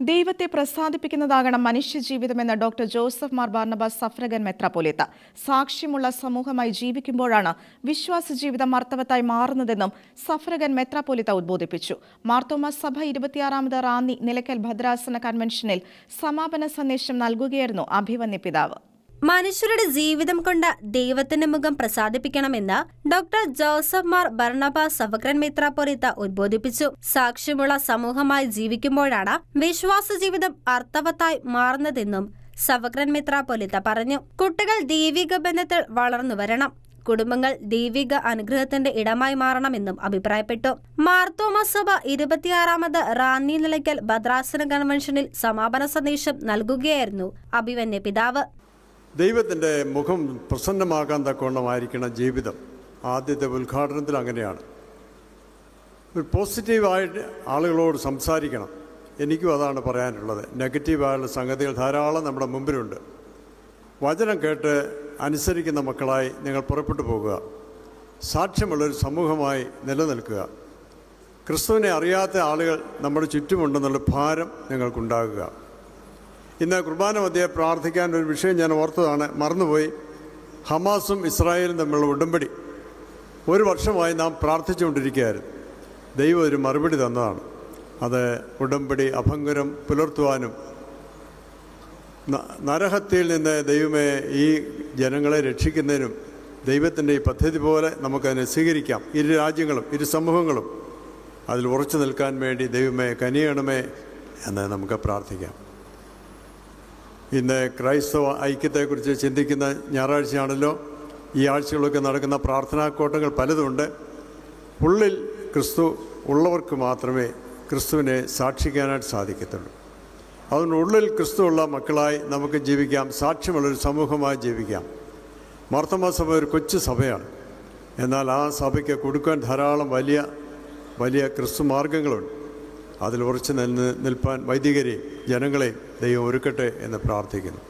ദൈവത്തെ പ്രസാദിപ്പിക്കുന്നതാകണം മനുഷ്യജീവിതമെന്ന് doctor Joseph Mar Barnabas suffragan മെത്രാപ്പൊലിത്ത. സാക്ഷ്യമുള്ള സമൂഹമായി ജീവിക്കുമ്പോഴാണ് വിശ്വാസ ജീവിതം അർത്ഥവത്തായി മാറുന്നതെന്നും സഫ്രഗൻ മെത്രാപോലിത്ത ഉദ്ബോധിപ്പിച്ചു. മാർത്തോമ സഭ ഇരുപത്തിയാറാമത് റാന്നി നിലയ്ക്കൽ ഭദ്രാസന കൺവെൻഷനിൽ സമാപന സന്ദേശം നൽകുകയായിരുന്നു അഭിവന്യ പിതാവ്. മനുഷ്യരുടെ ജീവിതം കൊണ്ട് ദൈവത്തിന്റെ മുഖം പ്രസാദിപ്പിക്കണമെന്ന് doctor Joseph Mar Barnabas suffragan പൊറീത്ത ഉദ്ബോധിപ്പിച്ചു. സാക്ഷ്യമുള്ള സമൂഹമായി ജീവിക്കുമ്പോഴാണ് വിശ്വാസ ജീവിതം അർത്ഥവത്തായി മാറുന്നതെന്നും സവക്രൻ മിത്രാപൊലിത്ത പറഞ്ഞു. കുട്ടികൾ ദൈവിക ബന്ധത്തിൽ വളർന്നു വരണം. കുടുംബങ്ങൾ ദൈവിക അനുഗ്രഹത്തിന്റെ ഇടമായി മാറണമെന്നും അഭിപ്രായപ്പെട്ടു. മാർത്തോമ സഭ ഇരുപത്തിയാറാമത് റാന്നി നിലയ്ക്കൽ ഭദ്രാസന കൺവെൻഷനിൽ സമാപന സന്ദേശം നൽകുകയായിരുന്നു അഭിവന്യ പിതാവ്. ദൈവത്തിന്റെ മുഖം പ്രസന്നമാകാൻ തക്കവണ്ണമായിരിക്കണം ജീവിതം ആദ്യത്തെ ഉദ്ഘാടനത്തിൽ അങ്ങനെയാണ്. ഒരു പോസിറ്റീവായിട്ട് ആളുകളോട് സംസാരിക്കണം. എനിക്കും അതാണ് പറയാനുള്ളത്. നെഗറ്റീവായുള്ള സംഗതികൾ ധാരാളം നമ്മുടെ മുമ്പിലുണ്ട്. വചനം കേട്ട് അനുസരിക്കുന്ന മക്കളായി നിങ്ങൾ പുറപ്പെട്ടു പോകുക. സാക്ഷ്യമുള്ളൊരു സമൂഹമായി നിലനിൽക്കുക. ക്രിസ്തുവിനെ അറിയാത്ത ആളുകൾ നമ്മുടെ ചുറ്റുമുണ്ടെന്നുള്ള ഭാരം നിങ്ങൾക്കുണ്ടാകുക. ഇന്ന് കുർബാന മധ്യേ പ്രാർത്ഥിക്കാൻ ഒരു വിഷയം ഞാൻ ഓർത്തതാണ്. മറന്നുപോയി. ഹമാസും ഇസ്രായേലും തമ്മിലുള്ള ഉടമ്പടി. ഒരു വർഷമായി നാം പ്രാർത്ഥിച്ചുകൊണ്ടിരിക്കുകയായിരുന്നു. ദൈവം ഒരു മറുപടി തന്നതാണ്. അത് ഉടമ്പടി അഭംഗരം പുലർത്തുവാനും നരഹത്യയിൽ നിന്ന് ദൈവമേ ഈ ജനങ്ങളെ രക്ഷിക്കുന്നതിനും ദൈവത്തിന്റെ ഈ പദ്ധതി പോലെ നമുക്കതിനെ സ്വീകരിക്കാം. ഇരു രാജ്യങ്ങളും ഇരു സമൂഹങ്ങളും. അതിൽ ഉറച്ചു നിൽക്കാൻ വേണ്ടി ദൈവമേ കനിയണമേ എന്ന് നമുക്ക് പ്രാർത്ഥിക്കാം. ഇന്ന് ക്രൈസ്തവ ഐക്യത്തെക്കുറിച്ച് ചിന്തിക്കുന്ന ഞായറാഴ്ചയാണല്ലോ ഈ ആഴ്ചകളൊക്കെ നടക്കുന്ന പ്രാർത്ഥനാക്കോട്ടങ്ങൾ പലതുണ്ട്. ഉള്ളിൽ ക്രിസ്തു ഉള്ളവർക്ക് മാത്രമേ ക്രിസ്തുവിനെ സാക്ഷിക്കാനായിട്ട് സാധിക്കത്തുള്ളൂ. അതുകൊണ്ട് ഉള്ളിൽ ക്രിസ്തുവുള്ള മക്കളായി നമുക്ക് ജീവിക്കാം സാക്ഷ്യമുള്ളൊരു സമൂഹമായി ജീവിക്കാം. മാർത്തമ സഭ ഒരു കൊച്ചു സഭയാണ്. എന്നാൽ ആ സഭയ്ക്ക് കൊടുക്കാൻ ധാരാളം വലിയ വലിയ ക്രിസ്തു മാർഗങ്ങളുണ്ട്. അതിൽ ഉറച്ചു നിന്ന് നിൽപ്പാൻ വൈദികരെ ജനങ്ങളെ ദൈവം ഒരുക്കട്ടെ എന്ന് പ്രാർത്ഥിക്കുന്നു.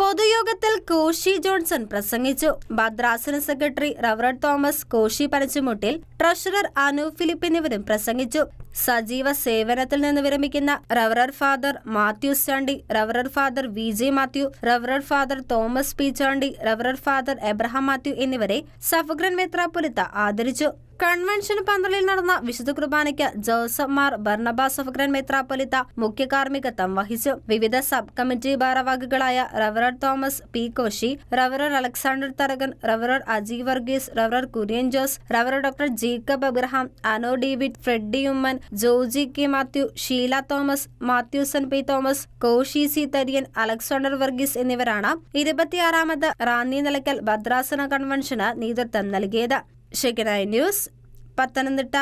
പൊതുയോഗത്തിൽ കോശി ജോൺസൺ പ്രസംഗിച്ചു. ഭദ്രാസന secretary റവറഡ് Thomas Koshy പനച്ചുമുട്ടിൽ treasurer Anu Philip എന്നിവരും പ്രസംഗിച്ചു. സജീവ സേവനത്തിൽ നിന്ന് വിരമിക്കുന്ന റവറർ father Mathew Chandy റവറർ father V J Mathew റവറർ father Thomas P Chandy റവറർ father Abraham Mathew എന്നിവരെ സഫഗ്രൻ മെത്രാപുരത്ത ആദരിച്ചു. കൺവെൻഷൻ പന്തലിൽ നടന്ന വിശുദ്ധ കുർബാനയ്ക്ക് ജോസഫ് മാർ ബർണബ സഫഗ്രൻ മെത്രാപ്പൊലിത്ത മുഖ്യ കാർമ്മികത്വം വഹിച്ചു. വിവിധ സബ് കമ്മിറ്റി ഭാരവാഹികളായ റവറർ Thomas P Koshy റവറർ Alexander Tharakan റവറർ Aji Varghese റവറർ Kurian Jose റവറർ doctor Jacob Abraham അനോ David Freddy Oommen Joji K Mathew Sheela Thomas Mathewson P Thomas Koshy C Tharian Alexander Varghese എന്നിവരാണ് ഇരുപത്തിയാറാമത് റാന്നി നിലയ്ക്കൽ ഭദ്രാസന കൺവെൻഷന് നേതൃത്വം നൽകിയത്. ഷെക്കനായ ന്യൂസ് പത്തനംതിട്ട.